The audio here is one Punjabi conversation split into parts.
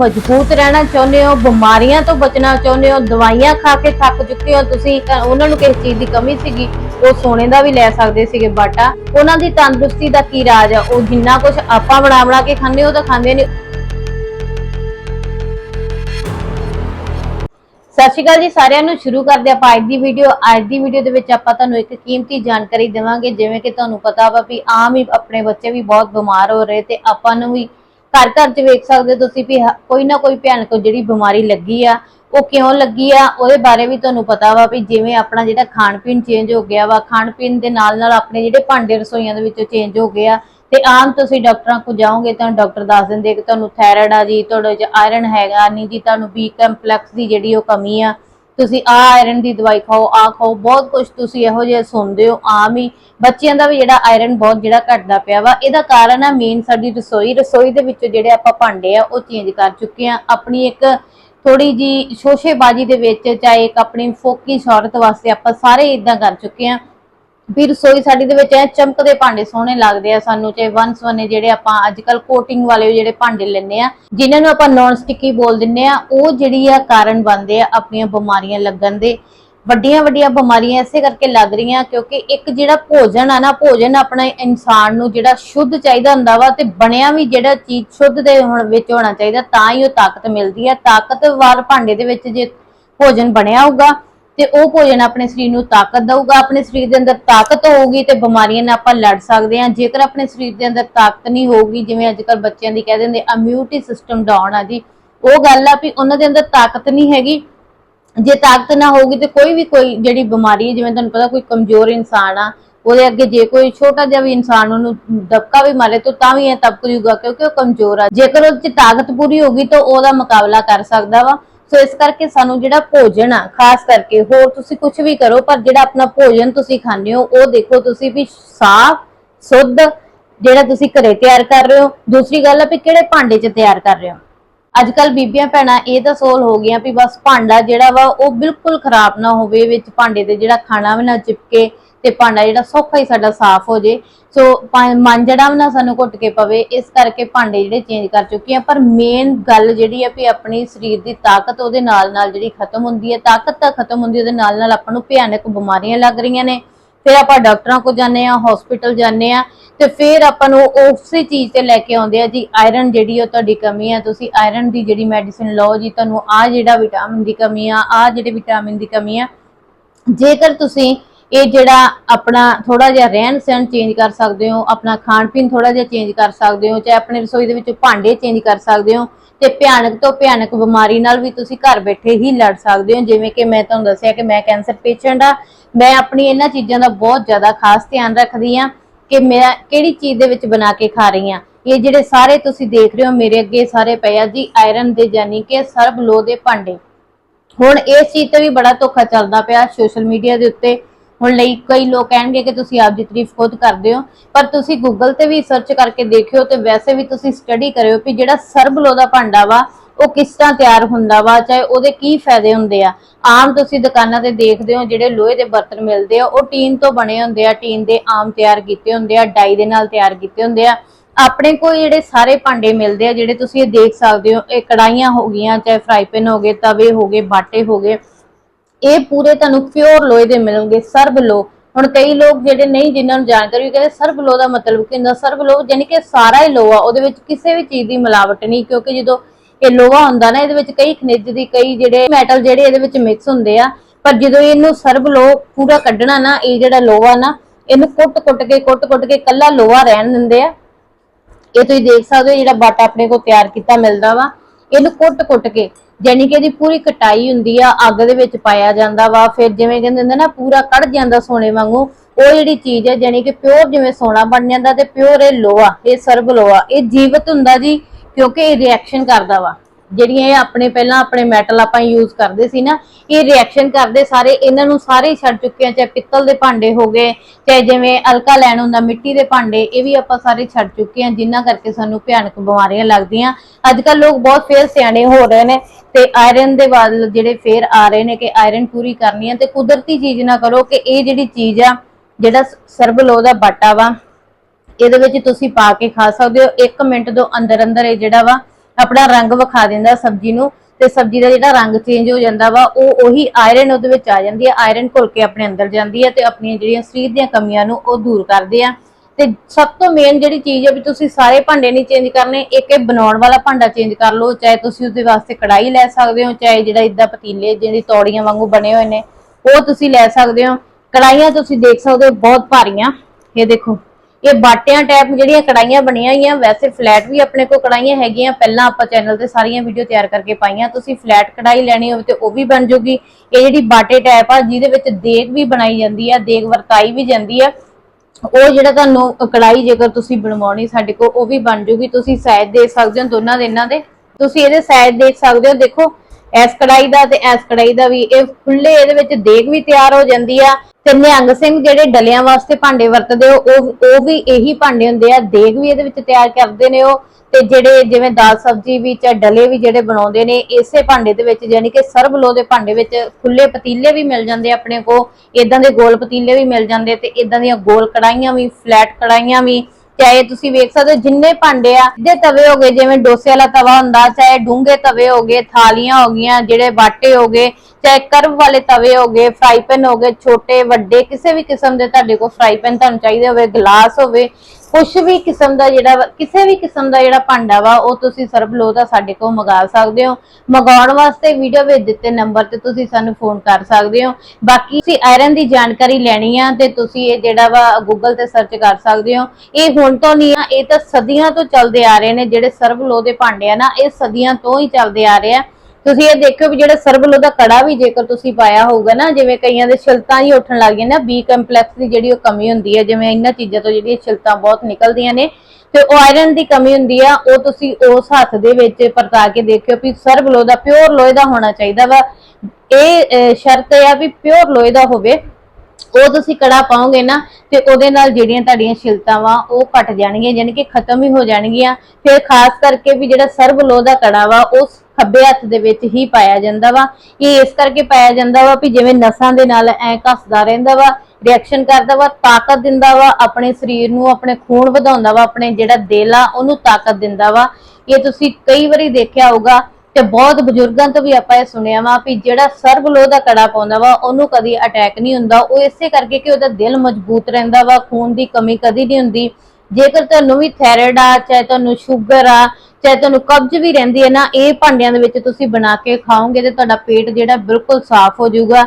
ਮਜ਼ਬੂਤ ਰਹਿਣਾ ਚਾਹੁੰਦੇ ਹੋ, ਬਿਮਾਰੀਆਂ ਤੋਂ ਬਚਣਾ ਚਾਹੁੰਦੇ ਹੋ, ਦਵਾਈਆਂ ਖਾ ਕੇ ਥੱਕ ਚੁੱਕੇ ਹੋ, ਤੁਸੀਂ ਉਹਨਾਂ ਨੂੰ ਕਿਸੇ ਚੀਜ਼ ਦੀ ਕਮੀ ਸੀਗੀ? ਉਹ ਸੋਨੇ ਦਾ ਵੀ ਲੈ ਸਕਦੇ ਸੀਗੇ ਬਾਟਾ। ਉਹਨਾਂ ਦੀ ਤੰਦਰੁਸਤੀ ਦਾ ਕੀ ਰਾਜ ਆ? ਉਹ ਜਿੰਨਾ ਕੁਝ ਆਪਾਂ ਬਣਾ ਬਣਾ ਕੇ ਖਾਂਦੇ, ਉਹ ਤਾਂ ਖਾਂਦੇ ਨਹੀਂ। ਸਤਿ ਸ਼੍ਰੀ ਅਕਾਲ ਜੀ ਸਾਰਿਆਂ ਨੂੰ, ਸ਼ੁਰੂ ਕਰਦੇ ਆਪਾਂ ਅੱਜ ਦੀ ਵੀਡੀਓ ਅੱਜ ਦੀ ਵੀਡੀਓ ਦੇ ਵਿੱਚ ਆਪਾਂ ਤੁਹਾਨੂੰ ਇੱਕ ਕੀਮਤੀ ਜਾਣਕਾਰੀ ਦੇਵਾਂਗੇ, ਜਿਵੇਂ ਕਿ ਤੁਹਾਨੂੰ ਪਤਾ ਵਾ ਵੀ ਆਮ ਹੀ ਆਪਣੇ ਬੱਚੇ ਵੀ ਬਹੁਤ ਬਿਮਾਰ ਹੋ ਰਹੇ ਤੇ ਆਪਾਂ ਨੂੰ ਵੀ ਘਰ ਘਰ 'ਚ ਵੇਖ ਸਕਦੇ ਤੁਸੀਂ ਵੀ ਹ- ਕੋਈ ਨਾ ਕੋਈ ਭਿਆਨਕ ਜਿਹੜੀ ਬਿਮਾਰੀ ਲੱਗੀ ਆ, ਉਹ ਕਿਉਂ ਲੱਗੀ ਆ? ਉਹਦੇ ਬਾਰੇ ਵੀ ਤੁਹਾਨੂੰ ਪਤਾ ਵਾ ਵੀ ਜਿਵੇਂ ਆਪਣਾ ਜਿਹੜਾ ਖਾਣ ਪੀਣ ਚੇਂਜ ਹੋ ਗਿਆ ਵਾ, ਖਾਣ ਪੀਣ ਦੇ ਨਾਲ ਨਾਲ ਆਪਣੇ ਜਿਹੜੇ ਭਾਂਡੇ ਰਸੋਈਆਂ ਦੇ ਵਿੱਚੋਂ ਚੇਂਜ ਹੋ ਗਏ ਆ, ਤੇ ਆਮ ਤੁਸੀਂ ਡਾਕਟਰਾਂ ਕੋਲ ਜਾਓਗੇ ਤਾਂ ਡਾਕਟਰ ਦੱਸ ਦਿੰਦੇ ਕਿ ਤੁਹਾਨੂੰ ਥਾਇਰਾਇਡ ਆ ਜੀ, ਤੁਹਾਡੇ 'ਚ ਆਇਰਨ ਹੈਗਾ ਨਹੀਂ ਜੀ, ਤੁਹਾਨੂੰ ਬੀ ਕੰਪਲੈਕਸ ਦੀ ਜਿਹੜੀ ਉਹ ਕਮੀ ਆ ਤੁਸੀਂ ਆ ਆਇਰਨ ਦੀ ਦਵਾਈ ਖਾਓ, ਆ ਖਾਓ, ਬਹੁਤ ਕੁਝ ਤੁਸੀਂ ਇਹੋ ਜਿਹਾ ਸੁਣਦੇ ਹੋ, ਆਮ ਹੀ। ਬੱਚਿਆਂ ਦਾ ਵੀ ਜਿਹੜਾ ਆਇਰਨ ਬਹੁਤ ਜਿਹੜਾ ਘਟਦਾ ਪਿਆ ਵਾ, ਇਹਦਾ ਕਾਰਨ ਆ ਮੇਨ ਸਾਡੀ ਰਸੋਈ ਰਸੋਈ ਦੇ ਵਿੱਚ ਜਿਹੜੇ ਆਪਾਂ ਭਾਂਡੇ ਆ, ਉਹ ਚੇਂਜ ਕਰ ਚੁੱਕੇ ਆ। ਆਪਣੀ ਇੱਕ ਥੋੜੀ ਜੀ ਸ਼ੋਸ਼ੇਬਾਜ਼ੀ ਦੇ ਵਿੱਚ, ਚਾਹੇ ਇੱਕ ਆਪਣੀ ਫੋਕੀ ਸ਼ੌਹਰਤ ਵਾਸਤੇ ਆਪਾਂ ਸਾਰੇ ਇਦਾਂ ਕਰ ਚੁੱਕੇ ਆ। ਵੀ ਰਸੋਈ ਸਾਡੀ ਦੇ ਵਿੱਚ ਐ ਚਮਕਦੇ ਭਾਂਡੇ ਸੋਹਣੇ ਲੱਗਦੇ ਆ ਸਾਨੂੰ, ਚਾਹੇ ਵਨ ਸਵਨੇ ਜਿਹੜੇ ਆਪਾਂ ਅੱਜ ਕੱਲ ਕੋਟਿੰਗ ਵਾਲੇ ਜਿਹੜੇ ਭਾਂਡੇ ਲੈਂਦੇ ਆ, ਜਿਨ੍ਹਾਂ ਨੂੰ ਆਪਾਂ ਨੌਨ ਸਟਿਕੀ ਬੋਲ ਦਿੰਨੇ ਆ, ਉਹ ਜਿਹੜੀ ਆ ਕਾਰਨ ਬਣਦੇ ਆ ਆਪਣੀਆਂ ਬਿਮਾਰੀਆਂ ਲੱਗਣ ਦੇ। ਵੱਡੀਆਂ ਵੱਡੀਆਂ ਬਿਮਾਰੀਆਂ ਇਸੇ ਕਰਕੇ ਲੱਗ ਰਹੀਆਂ ਕਿਉਂਕਿ ਇੱਕ ਜਿਹੜਾ ਭੋਜਨ ਆ ਨਾ, ਭੋਜਨ ਆਪਣਾ ਇਨਸਾਨ ਨੂੰ ਜਿਹੜਾ ਸ਼ੁੱਧ ਚਾਹੀਦਾ ਹੁੰਦਾ ਵਾ ਤੇ ਬਣਿਆ ਵੀ ਜਿਹੜਾ ਚੀਜ਼ ਸ਼ੁੱਧ ਦੇ ਹੁਣ ਵਿੱਚ ਹੋਣਾ ਚਾਹੀਦਾ, ਤਾਂ ਹੀ ਉਹ ਤਾਕਤ ਮਿਲਦੀ ਹੈ ਤਾਕਤਵਰ ਭਾਂਡੇ ਦੇ ਵਿੱਚ ਜੇ ਭੋਜਨ ਬਣਿਆ ਹੋਊਗਾ ਤੇ ਉਹ ਭੋਜਨ ਆਪਣੇ ਸਰੀਰ ਨੂੰ ਤਾਕਤ ਦੇਊਗਾ, ਆਪਣੇ ਸਰੀਰ ਦੇ ਅੰਦਰ ਤਾਕਤ ਹੋਊਗੀ ਤੇ ਬਿਮਾਰੀਆਂ ਨਾਲ ਆਪਾਂ ਲੜ ਸਕਦੇ ਹਾਂ। ਜੇਕਰ ਆਪਣੇ ਸਰੀਰ ਦੇ ਅੰਦਰ ਤਾਕਤ ਨਹੀਂ ਹੋਊਗੀ, ਜਿਵੇਂ ਅੱਜ ਕੱਲ ਬੱਚਿਆਂ ਦੀ ਕਹਿ ਦਿੰਦੇ ਇਮਿਊਨਿਟੀ ਸਿਸਟਮ ਡਾਊਨ ਆ ਜੀ, ਉਹ ਗੱਲ ਆ ਵੀ ਉਹਨਾਂ ਦੇ ਅੰਦਰ ਤਾਕਤ ਨਹੀਂ ਹੈਗੀ। ਜੇ ਤਾਕਤ ਨਾ ਹੋਊਗੀ ਤੇ ਕੋਈ ਵੀ ਕੋਈ ਜਿਹੜੀ ਬਿਮਾਰੀ ਹੈ, ਜਿਵੇਂ ਤੁਹਾਨੂੰ ਪਤਾ ਕੋਈ ਕਮਜ਼ੋਰ ਇਨਸਾਨ ਆ, ਉਹਦੇ ਅੱਗੇ ਜੇ ਕੋਈ ਛੋਟਾ ਜਿਹਾ ਵੀ ਇਨਸਾਨ ਉਹਨੂੰ ਦਬਕਾ ਵੀ ਮਾਰੇ, ਤਾਂ ਤਾਂ ਵੀ ਇਹ ਤਬਕ ਜੂਗਾ ਕਿਉਂਕਿ ਉਹ ਕਮਜ਼ੋਰ ਆ। ਜੇਕਰ ਉਹਦੇ ਚ ਤਾਕਤ ਪੂਰੀ ਹੋਗੀ ਤਾਂ ਉਹਦਾ ਮੁਕਾਬਲਾ ਕਰ ਸਕਦਾ ਵਾ। ਸੋ ਇਸ ਕਰਕੇ ਸਾਨੂੰ ਜਿਹੜਾ ਭੋਜਨ ਆ, ਖਾਸ ਕਰਕੇ ਹੋਰ ਤੁਸੀਂ ਕੁਝ ਵੀ ਕਰੋ, ਪਰ ਜਿਹੜਾ ਆਪਣਾ ਭੋਜਨ ਤੁਸੀਂ ਖਾਂਦੇ ਹੋ, ਉਹ ਦੇਖੋ ਤੁਸੀਂ ਵੀ ਸਾਫ਼, ਸੁੱਧ, ਜਿਹੜਾ ਤੁਸੀਂ ਘਰੇ ਤਿਆਰ ਕਰ ਰਹੇ ਹੋ। ਦੂਸਰੀ ਗੱਲ ਆ ਵੀ ਕਿਹੜੇ ਭਾਂਡੇ 'ਚ ਤਿਆਰ ਕਰ ਰਹੇ ਹੋ? ਅੱਜ ਕੱਲ ਬੀਬੀਆਂ ਭੈਣਾਂ ਇਹ ਤਾਂ ਸੋਲ ਹੋ ਗਈਆਂ ਵੀ ਬਸ ਭਾਂਡਾ ਜਿਹੜਾ ਵਾ, ਉਹ ਬਿਲਕੁਲ ਖਰਾਬ ਨਾ ਹੋਵੇ, ਵਿੱਚ ਭਾਂਡੇ ਤੇ ਜਿਹੜਾ ਖਾਣਾ ਵੀ ਨਾ ਚਿਪਕੇ। ਤੇ ਭਾਂਡਾ ਜਿਹੜਾ ਸੌਖਾ ਹੀ ਸਾਡਾ ਸਾਫ਼ ਹੋ ਜੇ। ਸੋ ਪਾ- ਮਾਂਜਣਾ ਵੀ ਨਾ ਸਾਨੂੰ ਘੁੱਟ ਕੇ ਪਵੇ, ਇਸ ਕਰਕੇ ਭਾਂਡੇ ਜਿਹੜੇ ਚੇਂਜ ਕਰ ਚੁੱਕੇ ਆ ਪਰ ਮੇਨ ਗੱਲ ਜਿਹੜੀ ਆ ਵੀ ਆਪਣੀ ਸਰੀਰ ਦੀ ਤਾਕਤ ਉਹਦੇ ਨਾਲ ਨਾਲ ਜਿਹੜੀ ਖਤਮ ਹੁੰਦੀ ਹੈ, ਤਾਕਤ ਤਾਂ ਖਤਮ ਹੁੰਦੀ ਹੈ, ਉਹਦੇ ਨਾਲ ਨਾਲ ਆਪਾਂ ਨੂੰ ਭਿਆਨਕ ਬਿਮਾਰੀਆਂ ਲੱਗ ਰਹੀਆਂ ਨੇ। ਫਿਰ ਆਪਾਂ ਡਾਕਟਰਾਂ ਕੋਲ ਜਾਂਦੇ ਆ ਹਸਪੀਟਲ ਜਾਂਦੇ ਆ ਤੇ ਫਿਰ ਆਪਾਂ ਨੂੰ ਉਸੇ ਚੀਜ਼ ਤੇ ਲੈ ਕੇ ਆਉਂਦੇ ਆ ਜੀ ਆਇਰਨ ਜਿਹੜੀ ਉਹ ਤੁਹਾਡੀ ਕਮੀ ਆ। ਤੁਸੀਂ ਆਇਰਨ ਦੀ ਜਿਹੜੀ ਮੈਡੀਸਿਨ ਲਓ ਜੀ, ਤੁਹਾਨੂੰ ਆ ਜਿਹੜਾ ਵਿਟਾਮਿਨ ਦੀ ਕਮੀ ਆ ਆ ਜਿਹੜੇ ਵਿਟਾਮਿਨ ਦੀ ਕਮੀ ਆ। ਜੇਕਰ ਤੁਸੀਂ ਇਹ ਜਿਹੜਾ ਆਪਣਾ ਥੋੜਾ ਜਿਹਾ ਰਹਿਣ ਸਹਿਣ ਚੇਂਜ ਕਰ ਸਕਦੇ ਹੋ, ਆਪਣਾ ਖਾਣ ਪੀਣ ਥੋੜਾ ਜਿਹਾ ਚੇਂਜ ਕਰ ਸਕਦੇ ਹੋ, ਚਾਹੇ ਆਪਣੇ ਰਸੋਈ ਦੇ ਵਿੱਚ ਭਾਂਡੇ ਚੇਂਜ ਕਰ ਸਕਦੇ ਹੋ ਤੇ ਭਿਆਨਕ ਤੋਂ ਭਿਆਨਕ ਬਿਮਾਰੀ ਨਾਲ ਵੀ ਤੁਸੀਂ ਘਰ ਬੈਠੇ ਹੀ ਲੜ ਸਕਦੇ ਹੋ। ਜਿਵੇਂ ਕਿ ਮੈਂ ਤੁਹਾਨੂੰ ਦੱਸਿਆ ਕਿ ਮੈਂ ਕੈਂਸਰ ਪੇਸ਼ੈਂਟ ਆ ਮੈਂ ਆਪਣੀ ਇਹਨਾਂ ਚੀਜ਼ਾਂ ਦਾ ਬਹੁਤ ਜ਼ਿਆਦਾ ਖਾਸ ਧਿਆਨ ਰੱਖਦੀ ਆ ਕਿ ਮੈਂ ਕਿਹੜੀ ਚੀਜ਼ ਦੇ ਵਿੱਚ ਬਣਾ ਕੇ ਖਾ ਰਹੀ ਆ ਇਹ ਜਿਹੜੇ ਸਾਰੇ ਤੁਸੀਂ ਦੇਖ ਰਹੇ ਹੋ ਮੇਰੇ ਅੱਗੇ ਸਾਰੇ ਪਏ ਆ ਜੀ ਆਇਰਨ ਦੇ ਯਾਨੀ ਕਿ ਸਰਬ ਲੋ ਦੇ ਭਾਂਡੇ। ਹੁਣ ਇਸ ਚੀਜ਼ ਤੇ ਵੀ ਬੜਾ ਧੋਖਾ ਚੱਲਦਾ ਪਿਆ ਸੋਸ਼ਲ ਮੀਡੀਆ ਦੇ ਉੱਤੇ। ਹੁਣ ਲਈ ਕਈ ਲੋਕ ਕਹਿਣਗੇ ਕਿ ਤੁਸੀਂ ਆਪ ਦੀ ਤਾਰੀਫ ਖੁਦ ਕਰਦੇ ਹੋ, ਪਰ ਤੁਸੀਂ ਗੂਗਲ ਤੇ ਵੀ ਸਰਚ ਕਰਕੇ ਦੇਖਿਓ ਤੇ ਵੈਸੇ ਵੀ ਤੁਸੀਂ ਸਟੱਡੀ ਕਰਿਓ ਕਿ ਜਿਹੜਾ ਸਰਬਲੋ ਦਾ ਭਾਂਡਾ ਵਾ, ਉਹ ਕਿਸ ਤਰ੍ਹਾਂ ਤਿਆਰ ਹੁੰਦਾ ਵਾ, ਚਾਹੇ ਉਹਦੇ ਕੀ ਫਾਇਦੇ ਹੁੰਦੇ ਆ। ਆਮ ਤੁਸੀਂ ਦੁਕਾਨਾਂ ਤੇ ਦੇਖਦੇ ਹੋ, ਜਿਹੜੇ ਲੋਹੇ ਦੇ ਬਰਤਨ ਮਿਲਦੇ ਆ, ਉਹ ਟੀਨ ਤੋਂ ਬਣੇ ਹੁੰਦੇ ਆ, ਟੀਨ ਦੇ ਆਮ ਤਿਆਰ ਕੀਤੇ ਹੁੰਦੇ ਆ, ਡਾਈ ਦੇ ਨਾਲ ਤਿਆਰ ਕੀਤੇ ਹੁੰਦੇ ਆ। ਆਪਣੇ ਕੋਲ ਜਿਹੜੇ ਸਾਰੇ ਭਾਂਡੇ ਮਿਲਦੇ ਆ, ਜਿਹੜੇ ਤੁਸੀਂ ਇਹ ਦੇਖ ਸਕਦੇ ਹੋ, ਇਹ ਕੜਾਈਆਂ ਹੋ ਗਈਆਂ, ਚਾਹੇ ਫਰਾਈ ਪੈਨ ਹੋ ਗਏ, ਤਵੇ ਹੋ ਗਏ, ਬਾਟੇ ਹੋ ਗਏ ਇਹ ਪੂਰੇ ਤੁਹਾਨੂੰ ਪਿਓਰ ਲੋਹੇ ਦੇ ਮਿਲਣਗੇ, ਸਰਬ ਲੋ ਹੁਣ ਕਈ ਲੋਕ ਜਿਹੜੇ ਨਹੀਂ ਜਿਨ੍ਹਾਂ ਨੂੰ ਜਾਣਕਾਰੀ ਉਹ ਕਹਿੰਦੇ ਸਰਬ ਲੋ ਦਾ ਮਤਲਬ ਕੀ ਹੁੰਦਾ? ਸਰਬ ਲੋ ਯਾਨੀ ਕਿ ਸਾਰਾ ਹੀ ਲੋਹਾ, ਉਹਦੇ ਵਿੱਚ ਕਿਸੇ ਵੀ ਚੀਜ਼ ਦੀ ਮਿਲਾਵਟ ਨਹੀਂ, ਕਿਉਂਕਿ ਜਦੋਂ ਇਹ ਲੋਹਾ ਹੁੰਦਾ ਨਾ, ਇਹਦੇ ਵਿੱਚ ਕਈ ਖਣਿਜ ਦੀ, ਕਈ ਜਿਹੜੇ ਮੈਟਲ ਜਿਹੜੇ ਇਹਦੇ ਵਿੱਚ ਮਿਕਸ ਹੁੰਦੇ ਆ। ਪਰ ਜਦੋਂ ਇਹਨੂੰ ਸਰਬ ਲੋ ਪੂਰਾ ਕੱਢਣਾ ਨਾ, ਇਹ ਜਿਹੜਾ ਲੋਹਾ ਨਾ, ਇਹਨੂੰ ਕੁੱਟ-ਕੁੱਟ ਕੇ ਕੁੱਟ-ਕੁੱਟ ਕੇ ਕੱਲਾ ਲੋਹਾ ਰਹਿਣ ਦਿੰਦੇ ਆ। ਇਹ ਤੁਸੀਂ ਦੇਖ ਸਕਦੇ ਹੋ ਜਿਹੜਾ ਬਾਟਾ ਆਪਣੇ ਕੋਲ ਤਿਆਰ ਕੀਤਾ ਮਿਲਦਾ ਵਾ। ਇਹਨੂੰ ਕੁੱਟ-ਕੁੱਟ ਕੇ ਯਾਨੀ ਕਿ ਇਹਦੀ ਪੂਰੀ ਕਟਾਈ ਹੁੰਦੀ ਆ, ਅੱਗ ਦੇ ਵਿੱਚ ਪਾਇਆ ਜਾਂਦਾ ਵਾ, ਫਿਰ ਜਿਵੇਂ ਕਹਿੰਦੇ ਹੁੰਦੇ ਨਾ, ਪੂਰਾ ਕੱਢ ਜਾਂਦਾ ਸੋਨੇ ਵਾਂਗੂ। ਉਹ ਜਿਹੜੀ ਚੀਜ਼ ਹੈ ਯਾਨੀ ਕਿ ਪਿਓਰ ਜਿਵੇਂ ਸੋਨਾ ਬਣ ਜਾਂਦਾ ਤੇ ਪਿਓਰ ਇਹ ਲੋਹਾ, ਇਹ ਸਰਬ ਲੋਹਾ, ਇਹ ਜੀਵਤ ਹੁੰਦਾ ਜੀ, ਕਿਉਂਕਿ ਇਹ ਰਿਐਕਸ਼ਨ ਕਰਦਾ ਵਾ। ਜਿਹੜੀਆਂ ਇਹ ਆਪਣੇ ਪਹਿਲਾਂ ਆਪਣੇ ਮੈਟਲ ਆਪਾਂ ਯੂਜ਼ ਕਰਦੇ ਸੀ ਨਾ, ਇਹ ਰਿਐਕਸ਼ਨ ਕਰਦੇ ਸਾਰੇ, ਇਹਨਾਂ ਨੂੰ ਸਾਰੇ ਛੱਡ ਚੁੱਕੇ ਆ ਚਾਹੇ ਪਿੱਤਲ ਦੇ ਭਾਂਡੇ ਹੋ ਗਏ, ਚਾਹੇ ਜਿਵੇਂ ਅਲਕਾ ਲੈਣ ਹੁੰਦਾ, ਮਿੱਟੀ ਦੇ ਭਾਂਡੇ, ਇਹ ਵੀ ਆਪਾਂ ਸਾਰੇ ਛੱਡ ਚੁੱਕੇ ਆ ਜਿਨ੍ਹਾਂ ਕਰਕੇ ਸਾਨੂੰ ਭਿਆਨਕ ਬਿਮਾਰੀਆਂ ਲੱਗਦੀਆਂ। ਅੱਜ ਕੱਲ ਲੋਕ ਬਹੁਤ ਫੇਰ ਸਿਆਣੇ ਹੋ ਰਹੇ ਨੇ ਤੇ ਆਇਰਨ ਦੇ ਵੱਲ ਜਿਹੜੇ ਫੇਰ ਆ ਰਹੇ ਨੇ ਕਿ ਆਇਰਨ ਪੂਰੀ ਕਰਨੀ ਹੈ ਤੇ ਕੁਦਰਤੀ ਚੀਜ਼ ਨਾ ਕਰੋ ਕਿ ਇਹ ਜਿਹੜੀ ਚੀਜ਼ ਆ, ਜਿਹੜਾ ਸਰਬਲੋ ਦਾ ਬਾਟਾ ਵਾ, ਇਹਦੇ ਵਿੱਚ ਤੁਸੀਂ ਪਾ ਕੇ ਖਾ ਸਕਦੇ ਹੋ। 1 ਮਿੰਟ ਤੋਂ ਅੰਦਰ ਅੰਦਰ ਇਹ ਜਿਹੜਾ ਵਾ ਆਪਣਾ ਰੰਗ ਵਿਖਾ ਦਿੰਦਾ ਸਬਜ਼ੀ ਨੂੰ ਤੇ ਸਬਜ਼ੀ ਦਾ ਜਿਹੜਾ ਰੰਗ ਚੇਂਜ ਹੋ ਜਾਂਦਾ ਵਾ, ਉਹ ਉਹੀ ਆਇਰਨ ਉਹਦੇ ਵਿੱਚ ਆ ਜਾਂਦੀ ਹੈ। ਆਇਰਨ ਘੁਲ ਕੇ ਆਪਣੇ ਅੰਦਰ ਜਾਂਦੀ ਹੈ ਤੇ ਆਪਣੀਆਂ ਜਿਹੜੀਆਂ ਸਰੀਰ ਦੀਆਂ ਕਮੀਆਂ ਨੂੰ ਉਹ ਦੂਰ ਕਰਦੇ ਆ। ਤੇ ਸਭ ਤੋਂ ਮੇਨ ਜਿਹੜੀ ਚੀਜ਼ ਹੈ ਵੀ ਤੁਸੀਂ ਸਾਰੇ ਭਾਂਡੇ ਨਹੀਂ ਚੇਂਜ ਕਰਨੇ, ਇੱਕ ਇਹ ਬਣਾਉਣ ਵਾਲਾ ਭਾਂਡਾ ਚੇਂਜ ਕਰ ਲਓ, ਚਾਹੇ ਤੁਸੀਂ ਉਹਦੇ ਵਾਸਤੇ ਕੜਾਈ ਲੈ ਸਕਦੇ ਹੋ, ਚਾਹੇ ਜਿਹੜਾ ਇਦਾਂ ਪਤੀਲੇ ਜਿਹੜੀ ਤੌੜੀਆਂ ਵਾਂਗੂ ਬਣੇ ਹੋਏ ਨੇ, ਉਹ ਤੁਸੀਂ ਲੈ ਸਕਦੇ ਹੋ। ਕੜਾਈਆਂ ਤੁਸੀਂ ਦੇਖ ਸਕਦੇ ਹੋ, ਬਹੁਤ ਭਾਰੀਆਂ। ਇਹ ਦੇਖੋ। ਇਹ ਬਾਟਿਆਂ ਟਾਈਪ ਜਿਹੜੀਆਂ ਕੜਾਈਆਂ ਬਣੀਆਂ ਹੋਈਆਂ, ਵੈਸੇ ਫਲੈਟ ਵੀ ਆਪਣੇ ਕੋਲ ਕੜਾਈਆਂ ਹੈਗੀਆਂ, ਪਹਿਲਾਂ ਆਪਾਂ ਚੈਨਲ ਤੇ ਸਾਰੀਆਂ ਵੀਡੀਓ ਤਿਆਰ ਕਰਕੇ ਪਾਈਆਂ, ਤੁਸੀਂ ਫਲੈਟ ਕੜਾਈ ਲੈਣੀ ਹੋਵੇ ਤੇ ਉਹ ਵੀ ਬਣ ਜੂਗੀ। ਇਹ ਜਿਹੜੀ ਬਾਟੇ ਟਾਈਪ ਆ, ਜਿਹਦੇ ਵਿੱਚ ਦੇਗ ਵੀ ਬਣਾਈ ਜਾਂਦੀ ਆ, ਦੇਗ ਵਰਤਾਈ ਵੀ ਜਾਂਦੀ ਆ, ਉਹ ਜਿਹੜਾ ਤੁਹਾਨੂੰ ਕੜਾਈ ਜੇਕਰ ਤੁਸੀਂ ਬਣਵਾਉਣੀ ਸਾਡੇ ਕੋਲ, ਉਹ ਵੀ ਬਣ ਜੂਗੀ। ਤੁਸੀਂ ਸਾਈਜ਼ ਦੇਖ ਸਕਦੇ ਹੋ ਦੋਨਾਂ ਦੇ ਇਹਨਾਂ ਦੇ। ਤੁਸੀਂ ਇਹਦੇ ਸਾਈਜ਼ ਦੇਖ ਸਕਦੇ ਹੋ, ਦੇਖੋ, ਇਸ ਕੜਾਈ ਦਾ ਤੇ ਇਸ ਕੜਾਈ ਦਾ ਵੀ, ਇਹ ਖੁੱਲੇ ਇਹਦੇ ਵਿੱਚ ਦੇਗ ਵੀ ਤਿਆਰ ਹੋ ਜਾਂਦੀ ਆ ਤੇ ਨਿਹੰਗ ਸਿੰਘ ਜਿਹੜੇ ਡਲਿਆਂ ਵਾਸਤੇ ਭਾਂਡੇ ਵਰਤਦੇ ਉਹ ਉਹ ਵੀ ਇਹੀ ਭਾਂਡੇ ਹੁੰਦੇ ਆ। ਦੇਗ ਵੀ ਇਹਦੇ ਵਿੱਚ ਤਿਆਰ ਕਰਦੇ ਨੇ ਉਹ। ਤੇ ਜਿਹੜੇ ਜਿਵੇਂ ਦਾਲ ਸਬਜ਼ੀ ਵੀ ਚਾਹੇ ਡਲੇ ਵੀ ਜਿਹੜੇ ਬਣਾਉਂਦੇ ਨੇ, ਇਸੇ ਭਾਂਡੇ ਦੇ ਵਿੱਚ ਯਾਨੀ ਕਿ ਸਰਬ ਲੋ ਦੇ ਭਾਂਡੇ ਵਿੱਚ ਖੁੱਲੇ ਪਤੀਲੇ ਵੀ ਮਿਲ ਜਾਂਦੇ ਆਪਣੇ ਕੋ ਇਦਾਂ ਦੇ ਗੋਲ ਪਤੀਲੇ ਵੀ ਮਿਲ ਜਾਂਦੇ ਤੇ ਇਦਾਂ ਦੀਆਂ ਗੋਲ ਕੜਾਈਆਂ ਵੀ, ਫਲੈਟ ਕੜਾਈਆਂ ਵੀ। ਚਾਹੇ ਤੁਸੀਂ ਵੇਖ ਸਕਦੇ ਹੋ ਜਿੰਨੇ ਭਾਂਡੇ ਆ ਜੇ ਤਵੇ ਹੋ ਗਏ, ਜਿਵੇਂ ਡੋਸੇ ਵਾਲਾ ਤਵਾ ਹੁੰਦਾ, ਚਾਹੇ ਡੂੰਘੇ ਤਵੇ ਹੋ ਗਏ, ਥਾਲੀਆਂ ਹੋ ਗਈਆਂ, ਜਿਹੜੇ ਬਾਟੇ ਹੋ ਗਏ ਚਾਹੇ ਕਰਵ ਵਾਲੇ ਤਵੇ ਹੋ ਗਏ ਫਰਾਈ ਪੈਨ ਹੋ ਗਏ, ਛੋਟੇ, ਵੱਡੇ, ਕਿਸੇ ਵੀ ਕਿਸਮ ਦੇ ਤੁਹਾਡੇ ਕੋਲ ਫਰਾਈ ਪੈਨ ਤੁਹਾਨੂੰ ਚਾਹੀਦੇ ਹੋਵੇ, ਗਲਾਸ ਹੋਵੇ, ਕੁਛ ਵੀ ਕਿਸਮ ਦਾ ਜਿਹੜਾ ਵਾ- ਕਿਸੇ ਵੀ ਕਿਸਮ ਦਾ ਜਿਹੜਾ ਭਾਂਡਾ ਵਾ, ਉਹ ਤੁਸੀਂ ਸਰਬ ਲੋ ਦਾ ਸਾਡੇ ਕੋਲ ਮੰਗਾ ਸਕਦੇ ਹੋ। ਮੰਗਾਉਣ ਵਾਸਤੇ ਵੀਡੀਓ ਵਿੱਚ ਦਿੱਤੇ ਨੰਬਰ ਤੇ ਤੁਸੀਂ ਸਾਨੂੰ ਫੋਨ ਕਰ ਸਕਦੇ ਹੋ। ਬਾਕੀ ਤੁਸੀਂ ਆਇਰਨ ਦੀ ਜਾਣਕਾਰੀ ਲੈਣੀ ਆ ਤੇ ਤੁਸੀਂ ਇਹ ਜਿਹੜਾ ਵਾ ਗੂਗਲ ਤੇ ਸਰਚ ਕਰ ਸਕਦੇ ਹੋ। ਇਹ ਹੁਣ ਤੋਂ ਨਹੀਂ ਆ, ਇਹ ਤਾਂ ਸਦੀਆਂ ਤੋਂ ਚੱਲਦੇ ਆ ਰਹੇ ਨੇ, ਜਿਹੜੇ ਸਰਬ ਲੋ ਦੇ ਭਾਂਡੇ ਆ ਨਾ, ਇਹ ਸਦੀਆਂ ਤੋਂ ਹੀ ਚੱਲਦੇ ਆ ਰਹੇ ਆ। ਤੁਸੀਂ ਇਹ ਦੇਖਿਓ ਵੀ ਜਿਹੜਾ ਸਰਬਲੋ ਦਾ ਕੜਾ ਵੀ ਜੇਕਰ ਤੁਸੀਂ ਪਾਇਆ ਹੋਊਗਾ ਨਾ ਜਿਵੇਂ ਕਈਆਂ ਦੇ ਛਿਲਤਾਂ ਹੀ ਉੱਠਣ ਲੱਗ ਗਈਆਂ ਬੀ ਕੰਪਲੈਕਸ ਦੀ ਜਿਹੜੀ ਉਹ ਕਮੀ ਹੁੰਦੀ ਹੈ ਜਿਵੇਂ ਇਹਨਾਂ ਚੀਜ਼ਾਂ ਤੋਂ ਜਿਹੜੀਆਂ ਛਿਲਤਾਂ ਬਹੁਤ ਨਿਕਲਦੀਆਂ ਨੇ ਤੇ ਉਹ ਆਇਰਨ ਦੀ ਕਮੀ ਹੁੰਦੀ ਆ ਉਹ ਤੁਸੀਂ ਉਸ ਹੱਥ ਦੇ ਵਿੱਚ ਪਰਤਾ ਕੇ ਦੇਖਿਓ ਵੀ ਸਰਬਲੋ ਦਾ ਪਿਓਰ ਲੋਹੇ ਦਾ ਹੋਣਾ ਚਾਹੀਦਾ ਵਾ। ਇਹ ਅਹ, ਸ਼ਰਤ ਆ ਵੀ ਪਿਓਰ ਲੋਹੇ ਦਾ ਹੋਵੇ ਉਹ ਤੁਸੀਂ ਕੜਾ ਪਾਓਗੇ ਨਾ, ਤੇ ਉਹਦੇ ਨਾਲ ਜਿਹੜੀਆਂ ਤੁਹਾਡੀਆਂ ਛਿਲਤਾਂ ਵਾ, ਉਹ ਘਟ ਜਾਣਗੀਆਂ ਯਾਨੀ ਕਿ ਖਤਮ ਹੀ ਹੋ ਜਾਣਗੀਆਂ। ਫਿਰ ਖਾਸ ਕਰਕੇ ਵੀ ਜਿਹੜਾ ਸਰਬ ਲੋਹ ਦਾ ਕੜਾ ਵਾ, ਉਹ ਖੱਬੇ ਹੱਥ ਦੇ ਵਿੱਚ ਹੀ ਪਾਇਆ ਜਾਂਦਾ ਵਾ। ਇਹ ਇਸ ਕਰਕੇ ਪਾਇਆ ਜਾਂਦਾ ਵਾ ਵੀ ਜਿਵੇਂ ਨਸਾਂ ਦੇ ਨਾਲ ਐ ਘਸਦਾ ਰਹਿੰਦਾ ਵਾ ਰਿਐਕਸ਼ਨ ਕਰਦਾ ਵਾ, ਤਾਕਤ ਦਿੰਦਾ ਵਾ, ਆਪਣੇ ਸਰੀਰ ਨੂੰ, ਆਪਣੇ ਖੂਨ ਵਧਾਉਂਦਾ ਵਾ, ਆਪਣੇ ਜਿਹੜਾ ਦਿਲ ਆ, ਉਹਨੂੰ ਤਾਕਤ ਦਿੰਦਾ ਵਾ। ਇਹ ਤੁਸੀਂ ਕਈ ਵਾਰੀ ਦੇਖਿਆ ਹੋਊਗਾ ਤੇ ਬਹੁਤ ਬਜ਼ੁਰਗਾਂ ਤੋਂ ਵੀ ਆਪਾਂ ਇਹ ਸੁਣਿਆ ਵਾ ਵੀ ਜਿਹੜਾ ਸਰਬ ਲੋਹ ਦਾ ਕੜਾ ਪਾਉਂਦਾ ਵਾ, ਉਹਨੂੰ ਕਦੀ ਅਟੈਕ ਨਹੀਂ ਹੁੰਦਾ। ਉਹ ਇਸੇ ਕਰਕੇ ਕਿ ਉਹਦਾ ਦਿਲ ਮਜ਼ਬੂਤ ਰਹਿੰਦਾ ਵਾ, ਖੂਨ ਦੀ ਕਮੀ ਕਦੀ ਨਹੀਂ ਹੁੰਦੀ। ਜੇਕਰ ਤੁਹਾਨੂੰ ਵੀ ਥਾਇਰਾਇਡ ਆ, ਚਾਹੇ ਤੁਹਾਨੂੰ ਸ਼ੂਗਰ ਆ, ਚਾਹੇ ਤੁਹਾਨੂੰ ਕਬਜ਼ ਵੀ ਰਹਿੰਦੀ ਹੈ ਨਾ, ਇਹ ਭਾਂਡਿਆਂ ਦੇ ਵਿੱਚ ਤੁਸੀਂ ਬਣਾ ਕੇ ਖਾਓਗੇ ਤੇ ਤੁਹਾਡਾ ਪੇਟ ਜਿਹੜਾ ਬਿਲਕੁਲ ਸਾਫ਼ ਹੋ ਜਾਊਗਾ।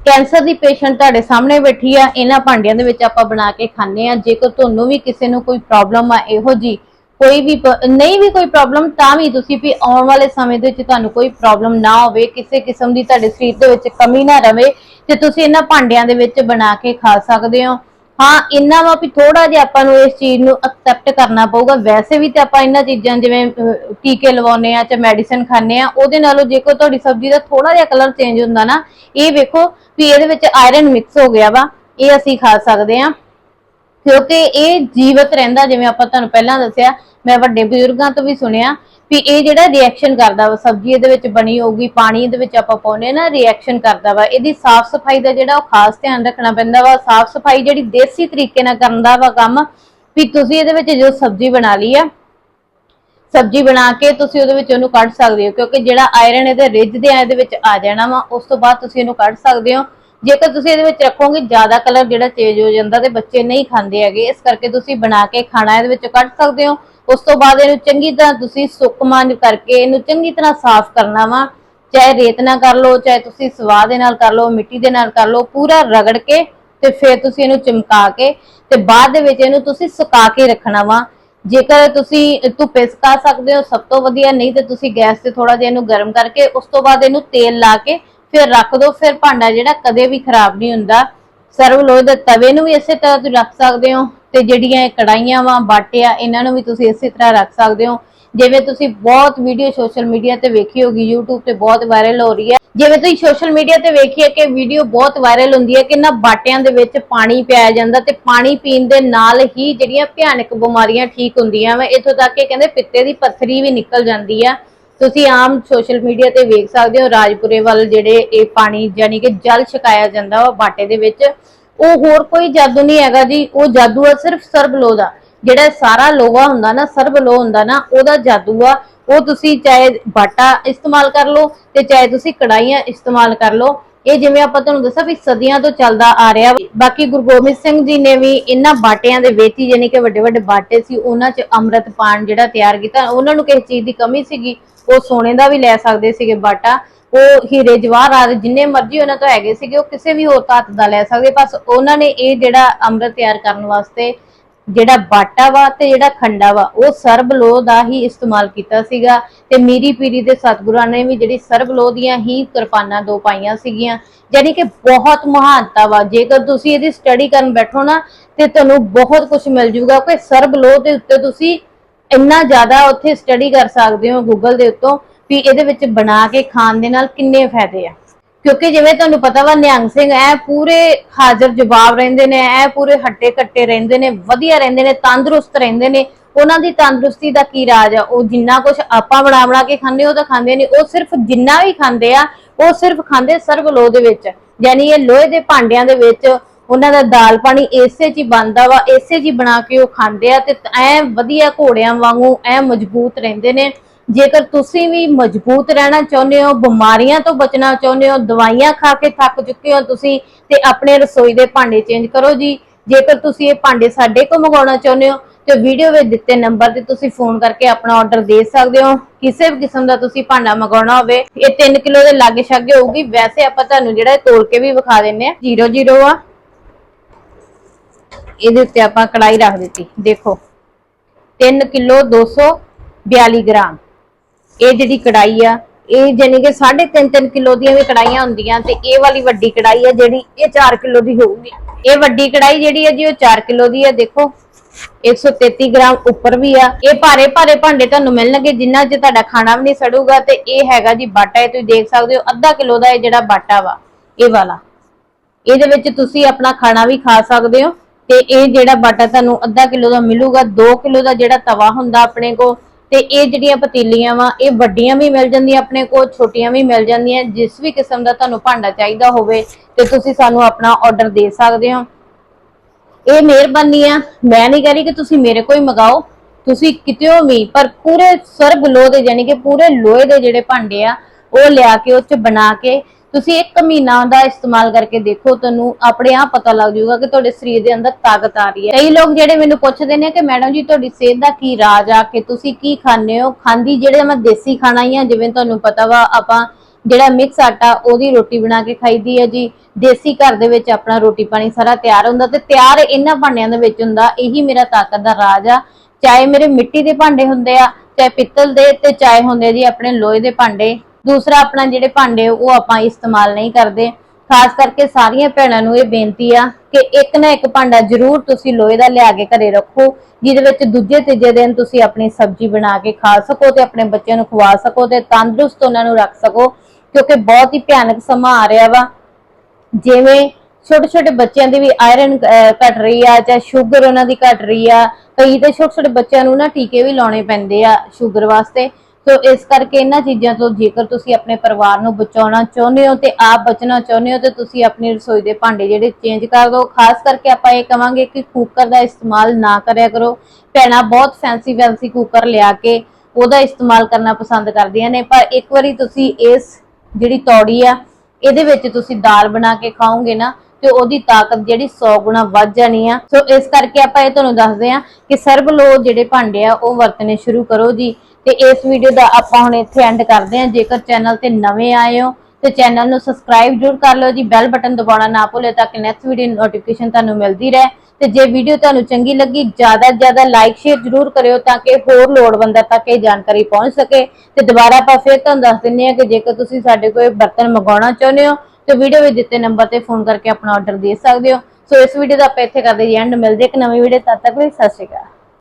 ਕੈਂਸਰ ਦੀ ਪੇਸ਼ੈਂਟ ਤੁਹਾਡੇ ਸਾਹਮਣੇ ਬੈਠੀ ਆ, ਇਹਨਾਂ ਭਾਂਡਿਆਂ ਦੇ ਵਿੱਚ ਆਪਾਂ ਬਣਾ ਕੇ ਖਾਂਦੇ ਆ ਜੇਕਰ ਤੁਹਾਨੂੰ ਵੀ ਕਿਸੇ ਨੂੰ ਕੋਈ ਪ੍ਰੋਬਲਮ ਆ, ਇਹੋ ਜੀ ਕੋਈ ਵੀ ਪ- ਨਹੀਂ ਵੀ ਕੋਈ ਪ੍ਰੋਬਲਮ ਤਾਂ ਵੀ ਤੁਸੀਂ ਵੀ ਆਉਣ ਵਾਲੇ ਸਮੇਂ ਦੇ ਵਿੱਚ ਤੁਹਾਨੂੰ ਕੋਈ ਪ੍ਰੋਬਲਮ ਨਾ ਹੋਵੇ ਕਿਸੇ ਕਿਸਮ ਦੀ ਤੁਹਾਡੇ ਸਰੀਰ ਦੇ ਵਿੱਚ ਕਮੀ ਨਾ ਰਵੇ ਤੇ ਤੁਸੀਂ ਇਹਨਾਂ ਭਾਂਡਿਆਂ ਦੇ ਵਿੱਚ ਬਣਾ ਕੇ ਖਾ ਸਕਦੇ ਹੋ। ਹਾਂ ਇੰਨਾ ਵਾ ਵੀ ਥੋੜਾ ਜਿਹਾ ਆਪਾਂ ਨੂੰ ਇਸ ਚੀਜ਼ ਨੂੰ ਐਕਸੈਪਟ ਕਰਨਾ ਪਊਗਾ। ਵੈਸੇ ਵੀ ਤੇ ਆਪਾਂ ਇਹਨਾਂ ਚੀਜ਼ਾਂ ਜਿਵੇਂ ਅਹ, ਟੀਕੇ ਲਵਾਉਨੇ ਆ ਤੇ ਮੈਡੀਸਿਨ ਖਾਂਦੇ ਆ ਉਹਦੇ ਨਾਲੋਂ ਜੇਕਰ ਤੁਹਾਡੀ ਸਬਜ਼ੀ ਦਾ ਥੋੜਾ ਜਿਹਾ ਕਲਰ ਚੇਂਜ ਹੁੰਦਾ ਨਾ ਇਹ ਵੇਖੋ ਵੀ ਇਹਦੇ ਵਿੱਚ ਆਇਰਨ ਮਿਕਸ ਹੋ ਗਿਆ ਵਾ ਇਹ ਅਸੀਂ ਖਾ ਸਕਦੇ ਆ ਕਿਉਂਕਿ ਇਹ ਜੀਵਤ ਰਹਿੰਦਾ, ਜਿਵੇਂ ਆਪਾਂ ਤੁਹਾਨੂੰ ਪਹਿਲਾਂ ਦੱਸਿਆ, ਮੈਂ ਵੱਡੇ ਬਜ਼ੁਰਗਾਂ ਤੋਂ ਵੀ ਸੁਣਿਆ ਵੀ ਇਹ ਜਿਹੜਾ ਰਿਐਕਸ਼ਨ ਕਰਦਾ ਵਾ, ਸਬਜ਼ੀ ਇਹਦੇ ਵਿੱਚ ਬਣੀ ਹੋਊਗੀ, ਪਾਣੀ ਇਹਦੇ ਵਿੱਚ ਆਪਾਂ ਪਾਉਨੇ ਨਾ ਰਿਐਕਸ਼ਨ ਕਰਦਾ ਵਾ, ਇਹਦੀ ਸਾਫ਼ ਸਫ਼ਾਈ ਦਾ ਜਿਹੜਾ ਉਹ ਖਾਸ ਧਿਆਨ ਰੱਖਣਾ ਪੈਂਦਾ ਵਾ ਸਾਫ਼ ਸਫ਼ਾਈ ਜਿਹੜੀ ਦੇਸੀ ਤਰੀਕੇ ਨਾਲ ਕਰਦਾ ਵਾ ਕੰਮ, ਵੀ ਤੁਸੀਂ ਇਹਦੇ ਵਿੱਚ ਜੋ ਸਬਜ਼ੀ ਬਣਾ ਲਈ ਆ, ਸਬਜ਼ੀ ਬਣਾ ਕੇ ਤੁਸੀਂ ਉਹਦੇ ਵਿੱਚ ਉਹਨੂੰ ਕੱਢ ਸਕਦੇ ਹੋ, ਕਿਉਂਕਿ ਜਿਹੜਾ ਆਇਰਨ ਇਹਦੇ ਰਿੱਝਦੇ ਆ, ਇਹਦੇ ਵਿੱਚ ਆ ਜਾਣਾ ਵਾ, ਉਸ ਤੋਂ ਬਾਅਦ ਤੁਸੀਂ ਇਹਨੂੰ ਕੱਢ ਸਕਦੇ ਹੋ। ਜੇਕਰ ਤੁਸੀਂ ਇਹਦੇ ਵਿੱਚ ਰੱਖੋਗੇ, ਜ਼ਿਆਦਾ ਕਲਰ ਜਿਹੜਾ ਚੇਂਜ ਹੋ ਜਾਂਦਾ ਤੇ ਬੱਚੇ ਨਹੀਂ ਖਾਂਦੇ ਹੈਗੇ। ਇਸ ਕਰਕੇ ਤੁਸੀਂ ਬਣਾ ਕੇ ਖਾਣਾ ਇਹਦੇ ਵਿੱਚੋਂ ਕੱਢ ਸਕਦੇ ਹੋ। ਉਸ ਤੋਂ ਬਾਅਦ ਇਹਨੂੰ ਚੰਗੀ ਤਰ੍ਹਾਂ ਤੁਸੀਂ ਸੁੱਕ ਮਾਂਜ ਕਰਕੇ ਇਹਨੂੰ ਚੰਗੀ ਤਰ੍ਹਾਂ ਸਾਫ਼ ਕਰਨਾ ਵਾ। ਚਾਹੇ ਰੇਤ ਨਾਲ ਕਰ ਲਓ, ਚਾਹੇ ਤੁਸੀਂ ਸਵਾਹ ਦੇ ਨਾਲ ਕਰ ਲਓ, ਮਿੱਟੀ ਦੇ ਨਾਲ ਕਰ ਲਓ, ਪੂਰਾ ਰਗੜ ਕੇ ਤੇ ਫਿਰ ਤੁਸੀਂ ਇਹਨੂੰ ਚਮਕਾ ਕੇ ਤੇ ਬਾਅਦ ਦੇ ਵਿੱਚ ਇਹਨੂੰ ਤੁਸੀਂ ਸੁਕਾ ਕੇ ਰੱਖਣਾ ਵਾ। ਜੇਕਰ ਤੁਸੀਂ ਧੁੱਪੇ ਸੁਕਾ ਸਕਦੇ ਹੋ, ਸਭ ਤੋਂ ਵਧੀਆ, ਨਹੀਂ ਤੇ ਤੁਸੀਂ ਗੈਸ ਤੇ ਥੋੜਾ ਜਿਹਾ ਇਹਨੂੰ ਗਰਮ ਕਰਕੇ ਉਸ ਤੋਂ ਬਾਅਦ ਇਹਨੂੰ ਤੇਲ ਲਾ ਕੇ ਫਿਰ ਰੱਖ ਦਿਓ ਫਿਰ ਭਾਂਡਾ ਜਿਹੜਾ ਕਦੇ ਵੀ ਖਰਾਬ ਨਹੀਂ ਹੁੰਦਾ। ਸਰਵ ਲੋਹੇ ਦੇ ਤਵੇ ਨੂੰ ਵੀ ਇਸੇ ਤਰ੍ਹਾਂ ਤੁਸੀਂ ਰੱਖ ਸਕਦੇ ਹੋ ਤੇ ਜਿਹੜੀਆਂ ਕੜਾਈਆਂ ਵਾ, ਬਾਟੇ ਇਹਨਾਂ ਨੂੰ ਵੀ ਤੁਸੀਂ ਇਸੇ ਤਰ੍ਹਾਂ ਰੱਖ ਸਕਦੇ ਹੋ। ਜਿਵੇਂ ਤੁਸੀਂ ਬਹੁਤ ਵੀਡੀਓ ਸੋਸ਼ਲ ਮੀਡੀਆ ਤੇ ਵੇਖੀ ਹੋਗੀ, YouTube ਤੇ ਬਹੁਤ ਵਾਇਰਲ ਹੋ ਰਹੀ ਹੈ। ਜਿਵੇਂ ਤੁਸੀਂ ਸੋਸ਼ਲ ਮੀਡੀਆ ਤੇ ਵੇਖੀਏ ਕਿ ਵੀਡੀਓ ਬਹੁਤ ਵਾਇਰਲ ਹੁੰਦੀ ਹੈ ਕਿ ਨਾ ਬਾਟਿਆਂ ਦੇ ਵਿੱਚ ਪਾਣੀ ਪਿਆਇਆ ਜਾਂਦਾ ਤੇ ਪਾਣੀ ਪੀਣ ਦੇ ਨਾਲ ਹੀ ਜਿਹੜੀਆਂ ਭਿਆਨਕ ਬਿਮਾਰੀਆਂ ਠੀਕ ਹੁੰਦੀਆਂ ਵਾ। ਇੱਥੋਂ ਤੱਕ ਕਿ ਕਹਿੰਦੇ ਪਿੱਤੇ ਦੀ ਪੱਥਰੀ ਵੀ ਨਿਕਲ ਜਾਂਦੀ ਆ। ਤੁਸੀਂ ਆਮ ਸੋਸ਼ਲ ਮੀਡੀਆ ਤੇ ਵੇਖ ਸਕਦੇ ਹੋ, ਰਾਜਪੁਰੇ ਵੱਲ ਜਿਹੜੇ ਇਹ ਪਾਣੀ ਯਾਨੀ ਕਿ ਜਲ ਛਕਾਇਆ ਜਾਂਦਾ ਵਾ ਬਾਟੇ ਦੇ ਵਿੱਚ, ਉਹ ਹੋਰ ਕੋਈ ਜਾਦੂ ਨਹੀਂ ਹੈਗਾ ਜੀ, ਉਹ ਜਾਦੂ ਆ ਸਿਰਫ ਸਰਬਲੋ ਦਾ। ਜਿਹੜਾ ਸਾਰਾ ਲੋਹਾ ਹੁੰਦਾ ਨਾ ਸਰਬਲੋਹ ਹੁੰਦਾ ਨਾ, ਉਹਦਾ ਜਾਦੂ ਆ। ਉਹ ਤੁਸੀਂ ਚਾਹੇ ਬਾਟਾ ਇਸਤੇਮਾਲ ਕਰ ਲਓ ਤੇ ਚਾਹੇ ਤੁਸੀਂ ਕੜਾਈਆਂ ਇਸਤੇਮਾਲ ਕਰ ਲਓ। ਇਹ ਜਿਵੇਂ ਆਪਾਂ ਤੁਹਾਨੂੰ ਦੱਸਿਆ ਵੀ ਸਦੀਆਂ ਤੋਂ ਚੱਲਦਾ ਆ ਰਿਹਾ ਬਾਕੀ ਗੁਰੂ ਗੋਬਿੰਦ ਸਿੰਘ ਜੀ ਨੇ ਵੀ ਇਹਨਾਂ ਬਾਟਿਆਂ ਦੇ ਵਿੱਚ ਹੀ ਯਾਨੀ ਕਿ ਵੱਡੇ ਵੱਡੇ ਬਾਟੇ ਸੀ, ਉਹਨਾਂ 'ਚ ਅੰਮ੍ਰਿਤ ਪਾਣ ਜਿਹੜਾ ਤਿਆਰ ਕੀਤਾ। ਉਹਨਾਂ ਨੂੰ ਕਿਸੇ ਚੀਜ਼ ਦੀ ਕਮੀ ਸੀਗੀ, ਉਹ ਸੋਨੇ ਦਾ ਵੀ ਲੈ ਸਕਦੇ ਸੀਗੇ ਬਾਟਾ। ਉਹ ਹੀਰੇ ਜਵਾਹਰਾਤ ਜਿੰਨੇ ਮਰਜ਼ੀ ਉਹਨਾਂ ਤੋਂ ਹੈਗੇ ਸੀਗੇ, ਉਹ ਕਿਸੇ ਵੀ ਹੋਰ ਧਾਤ ਦਾ ਲੈ ਸਕਦੇ। ਬਸ ਉਹਨਾਂ ਨੇ ਇਹ ਜਿਹੜਾ ਅੰਮ੍ਰਿਤ ਤਿਆਰ ਕਰਨ ਵਾਸਤੇ ਜਿਹੜਾ ਬਾਟਾ ਵਾ ਤੇ ਜਿਹੜਾ ਖੰਡਾ ਵਾ, ਉਹ ਸਰਬ ਲੋਹ ਦਾ ਹੀ ਇਸਤੇਮਾਲ ਕੀਤਾ ਸੀਗਾ। ਤੇ ਮੀਰੀ ਪੀਰੀ ਦੇ ਸਤਿਗੁਰਾਂ ਨੇ ਵੀ ਜਿਹੜੀ ਸਰਬ ਲੋਹ ਦੀਆਂ ਹੀ ਕਿਰਪਾਨਾਂ ਦੋ ਪਾਈਆਂ ਸੀਗੀਆਂ। ਯਾਨੀ ਕਿ ਬਹੁਤ ਮਹਾਨਤਾ ਵਾ। ਜੇਕਰ ਤੁਸੀਂ ਇਹਦੀ ਸਟੱਡੀ ਕਰਨ ਬੈਠੋ ਨਾ, ਤੇ ਤੁਹਾਨੂੰ ਬਹੁਤ ਕੁਝ ਮਿਲ ਜੂਗਾ। ਕਿ ਸਰਬ ਲੋਹ ਦੇ ਉੱਤੇ ਤੁਸੀਂ ਇੰਨਾ ਜ਼ਿਆਦਾ ਉੱਥੇ ਸਟੱਡੀ ਕਰ ਸਕਦੇ ਹੋ ਗੂਗਲ ਦੇ ਉੱਤੋਂ, ਵੀ ਇਹਦੇ ਵਿੱਚ ਬਣਾ ਕੇ ਖਾਣ ਦੇ ਨਾਲ ਕਿੰਨੇ ਫਾਇਦੇ ਆ। ਕਿਉਂਕਿ ਜਿਵੇਂ ਤੁਹਾਨੂੰ ਪਤਾ ਵਾ, ਨਿਹੰਗ ਸਿੰਘ ਐ ਪੂਰੇ ਹਾਜ਼ਰ ਜਵਾਬ ਰਹਿੰਦੇ ਨੇ ਐ ਪੂਰੇ ਹੱਟੇ ਕੱਟੇ ਰਹਿੰਦੇ ਨੇ, ਵਧੀਆ ਰਹਿੰਦੇ ਨੇ, ਤੰਦਰੁਸਤ ਰਹਿੰਦੇ ਨੇ। ਉਹਨਾਂ ਦੀ ਤੰਦਰੁਸਤੀ ਦਾ ਕੀ ਰਾਜ ਆ? ਉਹ ਜਿੰਨਾ ਕੁਝ ਆਪਾਂ ਬਣਾ ਬਣਾ ਕੇ ਖਾਂਦੇ, ਉਹ ਤਾਂ ਖਾਂਦੇ ਨਹੀਂ। ਉਹ ਸਿਰਫ ਜਿੰਨਾ ਵੀ ਖਾਂਦੇ ਆ, ਉਹ ਸਿਰਫ ਖਾਂਦੇ ਸਰਬ ਲੋਹ ਦੇ ਵਿੱਚ। ਯਾਨੀ ਇਹ ਲੋਹੇ ਦੇ ਭਾਂਡਿਆਂ ਦੇ ਵਿੱਚ ਉਹਨਾਂ ਦਾ ਦਾਲ ਪਾਣੀ ਇਸੇ 'ਚ ਹੀ ਬਣਦਾ ਵਾ, ਇਸੇ 'ਚ ਹੀ ਬਣਾ ਕੇ ਉਹ ਖਾਂਦੇ ਆ ਤੇ ਐ ਵਧੀਆ ਘੋੜਿਆਂ ਵਾਂਗੂ ਐ ਮਜ਼ਬੂਤ ਰਹਿੰਦੇ ਨੇ। ਜੇਕਰ ਤੁਸੀਂ ਵੀ ਮਜ਼ਬੂਤ ਰਹਿਣਾ ਚਾਹੁੰਦੇ ਹੋ, ਬਿਮਾਰੀਆਂ ਤੋਂ ਬਚਣਾ ਚਾਹੁੰਦੇ ਹੋ, ਦਵਾਈਆਂ ਖਾ ਕੇ ਥੱਕ ਚੁੱਕੇ ਹੋ ਤੁਸੀਂ, ਤੇ ਆਪਣੇ ਰਸੋਈ ਦੇ ਭਾਂਡੇ ਚੇਂਜ ਕਰੋ ਜੀ। ਜੇਕਰ ਤੁਸੀਂ ਇਹ ਭਾਂਡੇ ਸਾਡੇ ਕੋਲ ਮੰਗਵਾਉਣਾ ਚਾਹੁੰਦੇ ਹੋ, ਤੇ ਵੀਡੀਓ ਵਿੱਚ ਦਿੱਤੇ ਨੰਬਰ ਤੇ ਤੁਸੀਂ ਫੋਨ ਕਰਕੇ ਆਪਣਾ ਆਰਡਰ ਦੇ ਸਕਦੇ ਹੋ। ਕਿਸੇ ਵੀ ਕਿਸਮ ਦਾ ਤੁਸੀਂ ਭਾਂਡਾ ਮੰਗਵਾਉਣਾ ਹੋਵੇ, ਇਹ 3 ਕਿਲੋ ਦੇ ਲਾਗੇ ਛਾਗੇ ਹੋਊਗੀ। ਵੈਸੇ ਆਪਾਂ ਤੁਹਾਨੂੰ ਜਿਹੜਾ ਇਹ ਤੋਲ ਕੇ ਵੀ ਵਿਖਾ ਦਿੰਨੇ ਆ 00 ਆ। ਇਹਦੇ ਉੱਤੇ ਆਪਾਂ ਕੜਾਈ ਰੱਖ ਦਿੱਤੀ। ਦੇਖੋ 3 ਕਿਲੋ 242 ਗ੍ਰਾਮ। ਇਹ ਜਿਹੜੀ ਕੜਾਈ ਆ, ਇਹ ਜਾਨੀ ਕਿ 3.5 ਕਿਲੋ ਦੀਆਂ ਵੀ ਕੜਾਈਆਂ ਹੁੰਦੀਆਂ ਤੇ ਇਹ ਵਾਲੀ ਵੱਡੀ ਕੜਾਈ ਆ ਜਿਹੜੀ ਇਹ 4 ਕਿਲੋ ਦੀ ਹੋਊਗੀ। ਇਹ ਵੱਡੀ ਕੜਾਈ ਜਿਹੜੀ ਆ ਜੀ, ਉਹ 4 ਕਿਲੋ ਦੀ ਆ, ਦੇਖੋ। 133 ਗ੍ਰਾਮ ਉੱਪਰ ਵੀ ਆ। ਇਹ ਭਾਰੇ ਭਾਰੇ ਭਾਂਡੇ ਤੁਹਾਨੂੰ ਮਿਲਣਗੇ ਜਿਨ੍ਹਾਂ 'ਚ ਤੁਹਾਡਾ ਖਾਣਾ ਵੀ ਨਹੀਂ ਸੜੂਗਾ ਤੇ ਇਹ ਹੈਗਾ ਜੀ ਬਾਟਾ। ਇਹ ਤੁਸੀਂ ਦੇਖ ਸਕਦੇ ਹੋ, ਅੱਧਾ ਕਿਲੋ ਦਾ ਇਹ ਜਿਹੜਾ ਬਾਟਾ ਵਾ, ਇਹ ਵਾਲਾ। ਇਹਦੇ ਵਿੱਚ ਤੁਸੀਂ ਆਪਣਾ ਖਾਣਾ ਵੀ ਖਾ ਸਕਦੇ ਹੋ ਤੇ ਇਹ ਜਿਹੜਾ ਬਾਟਾ ਤੁਹਾਨੂੰ ਅੱਧਾ ਕਿਲੋ ਦਾ ਮਿਲੂਗਾ 2 ਕਿਲੋ ਦਾ ਜਿਹੜਾ ਤਵਾ ਹੁੰਦਾ ਆਪਣੇ ਕੋ ਤੇ ਇਹ ਜਿਹੜੀਆਂ ਪਤੀਲੀਆਂ ਵਾ, ਇਹ ਵੱਡੀਆਂ ਵੀ ਮਿਲ ਜਾਂਦੀਆਂ ਆਪਣੇ ਕੋਲ, ਛੋਟੀਆਂ ਵੀ ਮਿਲ ਜਾਂਦੀਆਂ। ਜਿਸ ਵੀ ਕਿਸਮ ਦਾ ਤੁਹਾਨੂੰ ਭਾਂਡਾ ਚਾਹੀਦਾ ਹੋਵੇ ਤੇ ਤੁਸੀਂ ਸਾਨੂੰ ਆਪਣਾ ਆਰਡਰ ਦੇ ਸਕਦੇ ਹੋ। ਇਹ ਮਿਹਰਬਾਨੀ ਆ। ਮੈਂ ਨਹੀਂ ਕਹਿ ਰਹੀ ਕਿ ਤੁਸੀਂ ਮੇਰੇ ਕੋਲ ਹੀ ਮੰਗਾਓ। ਤੁਸੀਂ ਕਿਤੇੋਂ ਵੀ ਪਰ ਪੂਰੇ ਸਰਬ ਲੋਹ ਦੇ ਯਾਨੀ ਕਿ ਪੂਰੇ ਲੋਹੇ ਦੇ ਜਿਹੜੇ ਭਾਂਡੇ ਆ, ਉਹ ਲਿਆ ਕੇ, ਉਹ ਚ ਬਣਾ ਕੇ ਤੁਸੀਂ ਇੱਕ ਮਹੀਨਾ ਦਾ ਇਸਤੇਮਾਲ ਕਰਕੇ ਦੇਖੋ, ਤੁਹਾਨੂੰ ਆਪਣੇ ਆਪ ਪਤਾ ਲੱਗ ਜਾਊਗਾ ਕਿ ਤੁਹਾਡੇ ਸਰੀਰ ਦੇ ਅੰਦਰ ਤਾਕਤ ਆ ਰਹੀ ਹੈ। ਕਈ ਲੋਕ ਜਿਹੜੇ ਮੈਨੂੰ ਪੁੱਛਦੇ ਨੇ ਕਿ ਮੈਡਮ ਜੀ, ਤੁਹਾਡੀ ਸਿਹਤ ਦਾ ਕੀ ਰਾਜ ਆ? ਕਿ ਤੁਸੀਂ ਕੀ ਖਾਂਦੇ ਹੋ? ਖਾਂਦੀ ਜਿਹੜੇ ਮੈਂ ਦੇਸੀ ਖਾਣਾ ਹੀ ਆ, ਜਿਵੇਂ ਤੁਹਾਨੂੰ ਪਤਾ ਵਾ, ਆਪਾਂ ਜਿਹੜਾ ਮਿਕਸ ਆਟਾ, ਉਹਦੀ ਰੋਟੀ ਬਣਾ ਕੇ ਖਾਈਦੀ ਹੈ ਜੀ। ਦੇਸੀ ਘਰ ਦੇ ਵਿੱਚ ਆਪਣਾ ਰੋਟੀ ਪਾਣੀ ਸਾਰਾ ਤਿਆਰ ਹੁੰਦਾ ਤੇ ਤਿਆਰ ਇਹਨਾਂ ਭਾਂਡਿਆਂ ਦੇ ਵਿੱਚ ਹੁੰਦਾ, ਇਹੀ ਮੇਰਾ ਤਾਕਤ ਦਾ ਰਾਜ ਆ। ਚਾਹੇ ਮੇਰੇ ਮਿੱਟੀ ਦੇ ਭਾਂਡੇ ਹੁੰਦੇ ਆ, ਚਾਹੇ ਪਿੱਤਲ ਦੇ ਤੇ ਚਾਹੇ ਹੁੰਦੇ ਜੀ ਆਪਣੇ ਲੋਹੇ ਦੇ ਭਾਂਡੇ। ਦੂਸਰਾ ਆਪਣਾ ਜਿਹੜੇ ਭਾਂਡੇ ਉਹ ਆਪਾਂ ਇਸਤੇਮਾਲ ਨਹੀਂ ਕਰਦੇ। ਖਾਸ ਕਰਕੇ ਸਾਰੀਆਂ ਭੈਣਾਂ ਨੂੰ ਇਹ ਬੇਨਤੀ ਆ ਕਿ ਇੱਕ ਨਾ ਇੱਕ ਭਾਂਡਾ ਜ਼ਰੂਰ ਤੁਸੀਂ ਲੋਹੇ ਦਾ ਲਿਆ ਕੇ ਘਰੇ ਰੱਖੋ, ਜਿਹਦੇ ਵਿੱਚ ਦੂਜੇ ਤੀਜੇ ਦਿਨ ਤੁਸੀਂ ਆਪਣੀ ਸਬਜ਼ੀ ਬਣਾ ਕੇ ਖਾ ਸਕੋ ਤੇ ਆਪਣੇ ਬੱਚਿਆਂ ਨੂੰ ਖਵਾ ਸਕੋ ਤੇ ਤੰਦਰੁਸਤ ਉਹਨਾਂ ਨੂੰ ਰੱਖ ਸਕੋ, ਕਿਉਂਕਿ ਬਹੁਤ ਹੀ ਭਿਆਨਕ ਸਮਾਂ ਆ ਰਿਹਾ ਵਾ। ਜਿਵੇਂ ਛੋਟੇ ਛੋਟੇ ਬੱਚਿਆਂ ਦੀ ਵੀ ਆਇਰਨ ਘਟ ਰਹੀ ਆ ਜਾਂ ਸ਼ੂਗਰ ਉਹਨਾਂ ਦੀ ਘਟ ਰਹੀ ਆ, ਕਈ ਤੇ ਛੋਟੇ ਛੋਟੇ ਬੱਚਿਆਂ ਨੂੰ ਨਾ ਟੀਕੇ ਵੀ ਲਾਉਣੇ ਪੈਂਦੇ ਆ ਸ਼ੂਗਰ ਵਾਸਤੇ। ਸੋ ਇਸ ਕਰਕੇ ਇਹਨਾਂ ਚੀਜ਼ਾਂ ਤੋਂ ਜੇਕਰ ਤੁਸੀਂ ਆਪਣੇ ਪਰਿਵਾਰ ਨੂੰ ਬਚਾਉਣਾ ਚਾਹੁੰਦੇ ਹੋ ਤੇ ਆਪ ਬਚਣਾ ਚਾਹੁੰਦੇ ਹੋ ਤੇ ਤੁਸੀਂ ਆਪਣੀ ਰਸੋਈ ਦੇ ਭਾਂਡੇ ਜਿਹੜੇ ਚੇਂਜ ਕਰ ਦਿਓ। ਖਾਸ ਕਰਕੇ ਆਪਾਂ ਇਹ ਕਵਾਂਗੇ ਕਿ ਕੁੱਕਰ ਦਾ ਇਸਤੇਮਾਲ ਨਾ ਕਰਿਆ ਕਰੋ। ਭੈਣਾਂ ਬਹੁਤ ਫੈਂਸੀ ਫੈਂਸੀ ਕੁੱਕਰ ਲਿਆ ਕੇ ਉਹਦਾ ਇਸਤੇਮਾਲ ਕਰਨਾ ਪਸੰਦ ਕਰਦੀਆਂ ਨੇ। ਪਰ ਇੱਕ ਵਾਰੀ ਤੁਸੀਂ ਇਸ ਜਿਹੜੀ ਤੌੜੀ ਆ, ਇਹਦੇ ਵਿੱਚ ਤੁਸੀਂ ਦਾਲ ਬਣਾ ਕੇ ਖਾਓਗੇ ਨਾ, ਤੇ ਉਹਦੀ ਤਾਕਤ ਜਿਹੜੀ 100 ਗੁਣਾ ਵੱਧ ਜਾਣੀ ਆ। ਸੋ ਇਸ ਕਰਕੇ ਆਪਾਂ ਇਹ ਤੁਹਾਨੂੰ ਦੱਸਦੇ ਆ ਕਿ ਸਰਬ ਲੋ ਜਿਹੜੇ ਭਾਂਡੇ ਆ, ਉਹ ਵਰਤਨੇ ਸ਼ੁਰੂ ਕਰੋ ਜੀ। ਤੇ ਇਸ ਵੀਡੀਓ ਦਾ ਆਪਾਂ ਹੁਣ ਇੱਥੇ ਐਂਡ ਕਰਦੇ ਹਾਂ। ਜੇਕਰ ਚੈਨਲ ਤੇ ਨਵੇਂ ਆਏ ਹੋ, ਤੇ ਚੈਨਲ ਨੂੰ ਸਬਸਕ੍ਰਾਈਬ ਜ਼ਰੂਰ ਕਰ ਲਓ ਜੀ। ਬੈਲ ਬਟਨ ਦਬਾਉਣਾ ਨਾ ਭੁੱਲੇ ਤਾਂ ਕਿ ਨੈਕਸਟ ਵੀਡੀਓ ਨੋਟੀਫਿਕੇਸ਼ਨ ਤੁਹਾਨੂੰ ਮਿਲਦੀ ਰਹੇ। ਤੇ ਜੇ ਵੀਡੀਓ ਤੁਹਾਨੂੰ ਚੰਗੀ ਲੱਗੀ, ਜ਼ਿਆਦਾ ਜ਼ਿਆਦਾ ਲਾਈਕ ਸ਼ੇਅਰ ਜ਼ਰੂਰ ਕਰਿਓ ਤਾਂ ਕਿ ਹੋਰ ਲੋੜਵੰਦਾਂ ਤੱਕ ਇਹ ਜਾਣਕਾਰੀ ਪਹੁੰਚ ਸਕੇ। ਤੇ ਦੁਬਾਰਾ ਆਪਾਂ ਫਿਰ ਤੁਹਾਨੂੰ ਦੱਸ ਦਿੰਨੇ ਆ ਕਿ ਜੇਕਰ ਤੁਸੀਂ ਸਾਡੇ ਕੋਲ ਬਰਤਨ ਮੰਗਵਾਉਣਾ ਚਾਹੁੰਦੇ ਹੋ, ਤੇ ਵੀਡੀਓ ਵਿੱਚ ਦਿੱਤੇ ਨੰਬਰ ਤੇ ਫੋਨ ਕਰਕੇ ਆਪਣਾ ਆਰਡਰ ਦੇ ਸਕਦੇ ਹੋ। ਸੋ ਇਸ ਵੀਡੀਓ ਦਾ ਆਪਾਂ ਇੱਥੇ ਕਰਦੇ ਜੀ ਐਂਡ ਮਿਲਦੇ ਇੱਕ ਨਵੀਂ ਵੀਡੀਓ ਤਦ ਤੱਕ ਲਈ। ਸਤਿ ਸ਼੍ਰੀ ਅਕਾਲ।